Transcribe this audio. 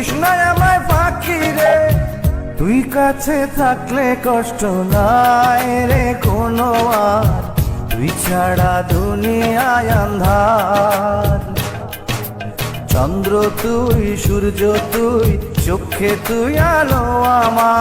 কৃষ্ণায় আমায় পাখি রে তুই কাছে থাকলে কষ্ট নাই রে কোনো আর। তুই ছাড়া দুনিয়ায় আন্ধার। চন্দ্র তুই, সূর্য তুই, চোখে তুই, আলো আমার।